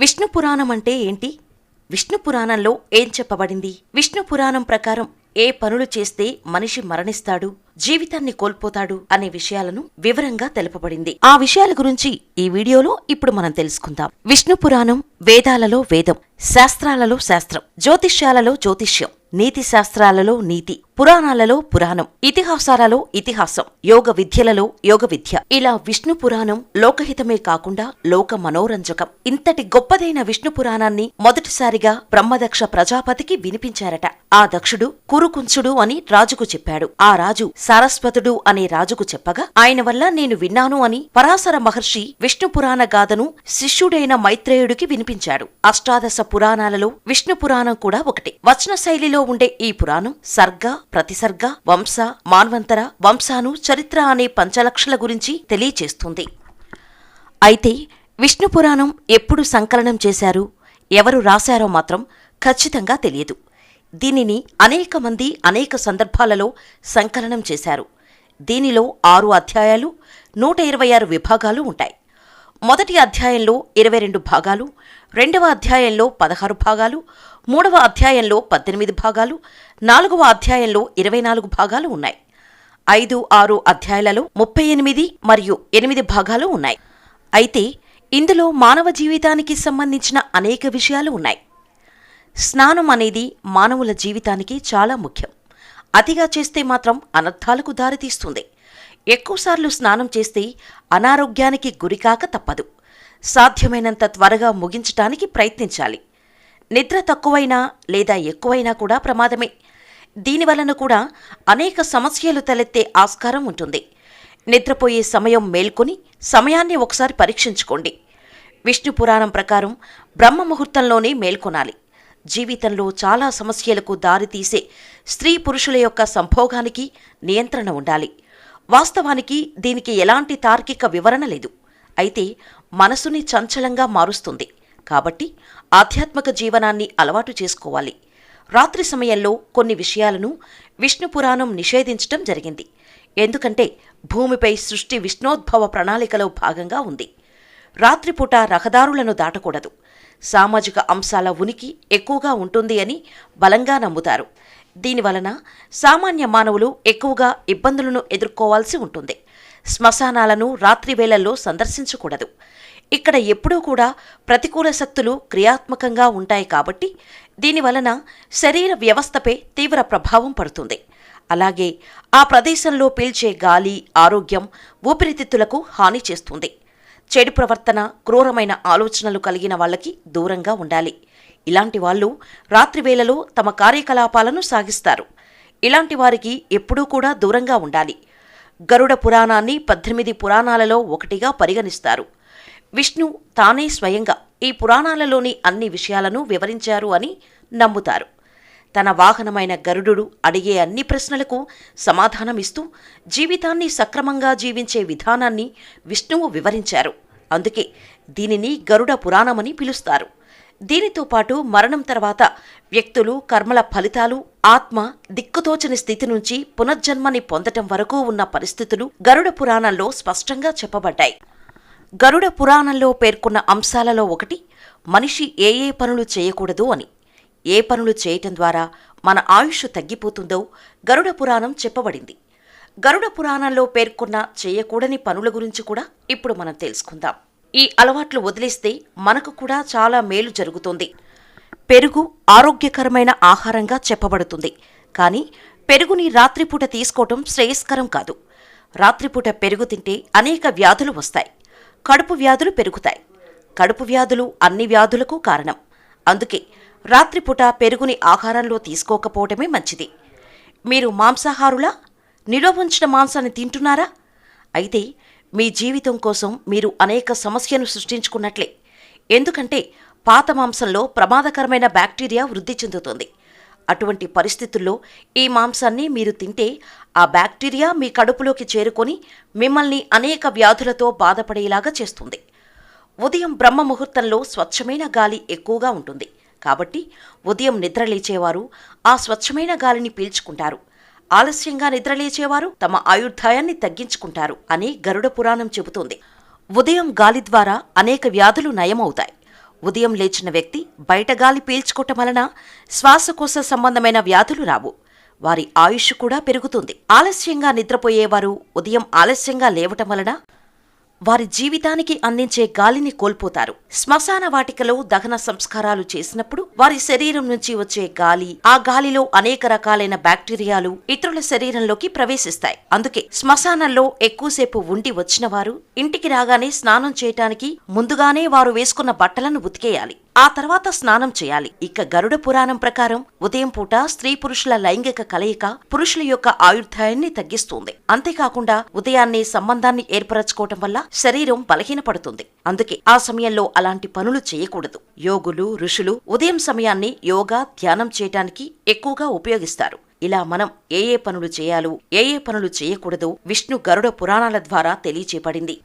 విష్ణు పురాణం అంటే ఏంటి? విష్ణు పురాణంలో ఏం చెప్పబడింది? విష్ణు పురాణం ప్రకారం ఏ పనులు చేస్తే మనిషి మరణిస్తాడు? జీవితాన్ని కోల్పోతాడు అనే విషయాలను వివరంగా తెలుపబడింది. ఆ విషయాల గురించి ఈ వీడియోలో ఇప్పుడు మనం తెలుసుకుందాం. విష్ణు పురాణం వేదాలలో వేదం శాస్త్రాలలో శాస్త్రం జ్యోతిష్యాలలో జ్యోతిష్యం నీతి శాస్త్రాలలో నీతి పురాణాలలో పురాణం ఇతిహాసాలలో ఇతిహాసం యోగ విద్యలలో యోగ విద్య. ఇలా విష్ణు పురాణం లోకహితమే కాకుండా లోక మనోరంజకం. ఇంతటి గొప్పదైన విష్ణు పురాణాన్ని మొదటిసారిగా బ్రహ్మదక్ష ప్రజాపతికి వినిపించారట. ఆ దక్షుడు కురుకుంచుడు అని రాజుకు చెప్పాడు. ఆ రాజు సారస్వతుడు అనే రాజుకు చెప్పగా ఆయన వల్ల నేను విన్నాను అని పరాశర మహర్షి విష్ణు పురాణ గాథను శిష్యుడైన మైత్రేయుడికి వినిపించాడు. అష్టాదశ పురాణాలలో విష్ణు పురాణం కూడా ఒకటి. వచన శైలిలో ఉండే ఈ పురాణం సర్గ ప్రతిసర్గ వంశ మాన్వంతర వంశాను చరిత్ర అనే పంచలక్షల గురించి తెలియచేస్తుంది. అయితే విష్ణు పురాణం ఎప్పుడు సంకలనం చేశారు ఎవరు రాశారో మాత్రం ఖచ్చితంగా తెలియదు. దీనిని అనేక మంది అనేక సందర్భాలలో సంకలనం చేశారు. దీనిలో ఆరు అధ్యాయాలు నూట ఇరవై ఆరు విభాగాలు ఉంటాయి. మొదటి అధ్యాయంలో ఇరవై రెండు భాగాలు రెండవ అధ్యాయంలో పదహారు భాగాలు మూడవ అధ్యాయంలో పద్దెనిమిది భాగాలు నాలుగవ అధ్యాయంలో ఇరవై నాలుగు భాగాలు ఉన్నాయి. ఐదు ఆరు అధ్యాయాలలో ముప్పై ఎనిమిది మరియు ఎనిమిది భాగాలు ఉన్నాయి. అయితే ఇందులో మానవ జీవితానికి సంబంధించిన అనేక విషయాలు ఉన్నాయి. స్నానం అనేది మానవుల జీవితానికి చాలా ముఖ్యం. అతిగా చేస్తే మాత్రం అనర్థాలకు దారితీస్తుంది. ఎక్కువసార్లు స్నానం చేస్తే అనారోగ్యానికి గురికాక తప్పదు. సాధ్యమైనంత త్వరగా ముగించటానికి ప్రయత్నించాలి. నిద్ర తక్కువైనా లేదా ఎక్కువైనా కూడా ప్రమాదమే. దీనివలన కూడా అనేక సమస్యలు తలెత్తే ఆస్కారం ఉంటుంది. నిద్రపోయే సమయం మేల్కొని సమయాన్ని ఒకసారి పరీక్షించుకోండి. విష్ణు పురాణం ప్రకారం బ్రహ్మ ముహూర్తంలోనే మేల్కొనాలి. జీవితంలో చాలా సమస్యలకు దారితీసే స్త్రీ పురుషుల యొక్క సంభోగానికి నియంత్రణ ఉండాలి. వాస్తవానికి దీనికి ఎలాంటి తార్కిక వివరణ లేదు. అయితే మనసుని చంచలంగా మారుస్తుంది. కాబట్టి ఆధ్యాత్మిక జీవనాన్ని అలవాటు చేసుకోవాలి. రాత్రి సమయంలో కొన్ని విషయాలను విష్ణు పురాణం నిషేధించటం జరిగింది. ఎందుకంటే భూమిపై సృష్టి విష్ణోద్భవ ప్రణాళికలో భాగంగా ఉంది. రాత్రిపూట రహదారులను దాటకూడదు. సామాజిక అంశాల ఉనికి ఎక్కువగా ఉంటుంది అని బలంగా నమ్ముతారు. దీనివలన సామాన్య మానవులు ఎక్కువగా ఇబ్బందులను ఎదుర్కోవాల్సి ఉంటుంది. శ్మశానాలను రాత్రి వేళల్లో సందర్శించకూడదు. ఇక్కడ ఎప్పుడూ కూడా ప్రతికూల శక్తులు క్రియాత్మకంగా ఉంటాయి కాబట్టి దీనివలన శరీర వ్యవస్థపై తీవ్ర ప్రభావం పడుతుంది. అలాగే ఆ ప్రదేశంలో పీల్చే గాలి ఆరోగ్యం ఊపిరితిత్తులకు హాని చేస్తుంది. చెడు ప్రవర్తన క్రూరమైన ఆలోచనలు కలిగిన వాళ్ళకి దూరంగా ఉండాలి. ఇలాంటి వాళ్ళు రాత్రివేళలో తమ కార్యకలాపాలను సాగిస్తారు. ఇలాంటి వారికి ఎప్పుడూ కూడా దూరంగా ఉండాలి. గరుడ పురాణాన్ని పద్దెనిమిది పురాణాలలో ఒకటిగా పరిగణిస్తారు. విష్ణు తానే స్వయంగా ఈ పురాణాలలోని అన్ని విషయాలను వివరించారు అని నమ్ముతారు. తన వాహనమైన గరుడు అడిగే అన్ని ప్రశ్నలకు సమాధానమిస్తూ జీవితాన్ని సక్రమంగా జీవించే విధానాన్ని విష్ణువు వివరించారు. అందుకే దీనిని గరుడ పురాణమని పిలుస్తారు. దీనితో పాటు మరణం తర్వాత వ్యక్తులు కర్మల ఫలితాలు ఆత్మ దిక్కుతోచని స్థితి నుంచి పునర్జన్మని పొందటం వరకు ఉన్న పరిస్థితులు గరుడ పురాణంలో స్పష్టంగా చెప్పబడ్డాయి. గరుడ పురాణంలో పేర్కొన్న అంశాలలో ఒకటి మనిషి ఏ ఏ పనులు చేయకూడదు అని. ఏ పనులు చేయటం ద్వారా మన ఆయుష్ తగ్గిపోతుందో గరుడ పురాణం చెప్పబడింది. గరుడ పురాణంలో పేర్కొన్న చేయకూడని పనుల గురించి కూడా ఇప్పుడు మనం తెలుసుకుందాం. ఈ అలవాట్లు వదిలేస్తే మనకు కూడా చాలా మేలు జరుగుతుంది. పెరుగు ఆరోగ్యకరమైన ఆహారంగా చెప్పబడుతుంది. కానీ పెరుగుని రాత్రిపూట తీసుకోవటం శ్రేయస్కరం కాదు. రాత్రిపూట పెరుగు తింటే అనేక వ్యాధులు వస్తాయి. కడుపు వ్యాధులు పెరుగుతాయి. కడుపు వ్యాధులు అన్ని వ్యాధులకు కారణం. అందుకే రాత్రిపూట పెరుగుని ఆహారంలో తీసుకోకపోవటమే మంచిది. మీరు మాంసాహారులా? నిలువ ఉంచిన మాంసాన్ని తింటున్నారా? అయితే మీ జీవితం కోసం మీరు అనేక సమస్యను సృష్టించుకున్నట్లే. ఎందుకంటే పాత మాంసంలో ప్రమాదకరమైన బ్యాక్టీరియా వృద్ధి చెందుతుంది. అటువంటి పరిస్థితుల్లో ఈ మాంసాన్ని మీరు తింటే ఆ బ్యాక్టీరియా మీ కడుపులోకి చేరుకొని మిమ్మల్ని అనేక వ్యాధులతో బాధపడేలాగా చేస్తుంది. ఉదయం బ్రహ్మ ముహూర్తంలో స్వచ్ఛమైన గాలి ఎక్కువగా ఉంటుంది. కాబట్టి ఉదయం నిద్రలేచేవారు ఆ స్వచ్ఛమైన గాలిని పీల్చుకుంటారు. ఆలస్యంగా నిద్రలేచేవారు తమ ఆయుర్ధాయాన్ని తగ్గించుకుంటారు అని గరుడ పురాణం చెబుతోంది. ఉదయం గాలి ద్వారా అనేక వ్యాధులు నయమవుతాయి. ఉదయం లేచిన వ్యక్తి బయట గాలి పీల్చుకోవటం వలన శ్వాసకోశ సంబంధమైన వ్యాధులు రావు. వారి ఆయుష్ కూడా పెరుగుతుంది. ఆలస్యంగా నిద్రపోయేవారు ఉదయం ఆలస్యంగా లేవటం వలన వారి జీవితానికి అందించే గాలిని కోల్పోతారు. శ్మశాన వాటికలో దహన సంస్కారాలు చేసినప్పుడు వారి శరీరం నుంచి వచ్చే గాలి ఆ గాలిలో అనేక రకాలైన బ్యాక్టీరియాలు ఇతరుల శరీరంలోకి ప్రవేశిస్తాయి. అందుకే శ్మశానంలో ఎక్కువసేపు ఉండి వచ్చిన వారు ఇంటికి రాగానే స్నానం చేయటానికి ముందుగానే వారు వేసుకున్న బట్టలను ఉతికేయాలి. ఆ తర్వాత స్నానం చేయాలి. ఇక గరుడ పురాణం ప్రకారం ఉదయం పూట స్త్రీ పురుషుల లైంగిక కలయిక పురుషుల యొక్క ఆయుర్దాయాన్ని తగ్గిస్తుంది. అంతేకాకుండా ఉదయాన్నే సంబంధాన్ని ఏర్పరచుకోవటం వల్ల శరీరం బలహీనపడుతుంది. అందుకే ఆ సమయంలో అలాంటి పనులు చేయకూడదు. యోగులు ఋషులు ఉదయం సమయాన్ని యోగా ధ్యానం చేయటానికి ఎక్కువగా ఉపయోగిస్తారు. ఇలా మనం ఏ ఏ పనులు చేయాలో ఏ ఏ పనులు చేయకూడదో విష్ణు గరుడ పురాణాల ద్వారా తెలియచేయబడింది.